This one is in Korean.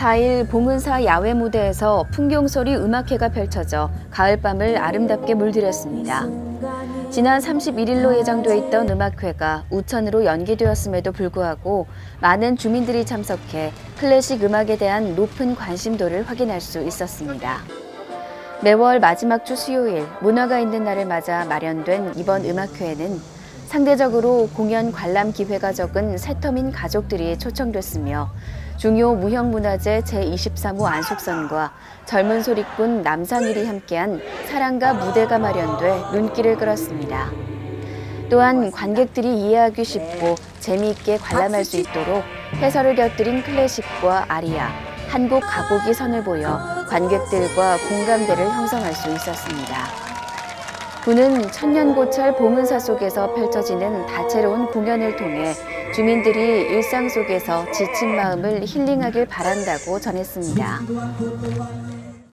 4일 봉은사 야외 무대에서 풍경소리 음악회가 펼쳐져 가을밤을 아름답게 물들였습니다. 지난 31일로 예정돼 있던 음악회가 우천으로 연기되었음에도 불구하고 많은 주민들이 참석해 클래식 음악에 대한 높은 관심도를 확인할 수 있었습니다. 매월 마지막 주 수요일 문화가 있는 날을 맞아 마련된 이번 음악회에는 상대적으로 공연 관람 기회가 적은 새터민 가족들이 초청됐으며 중요 무형문화재 제23호 안숙선과 젊은 소리꾼 남상일이 함께한 사랑과 무대가 마련돼 눈길을 끌었습니다. 또한 관객들이 이해하기 쉽고 재미있게 관람할 수 있도록 해설을 곁들인 클래식과 아리아, 한국 가곡이 선을 보여 관객들과 공감대를 형성할 수 있었습니다. 군은 천년고철 봉은사 속에서 펼쳐지는 다채로운 공연을 통해 주민들이 일상 속에서 지친 마음을 힐링하길 바란다고 전했습니다.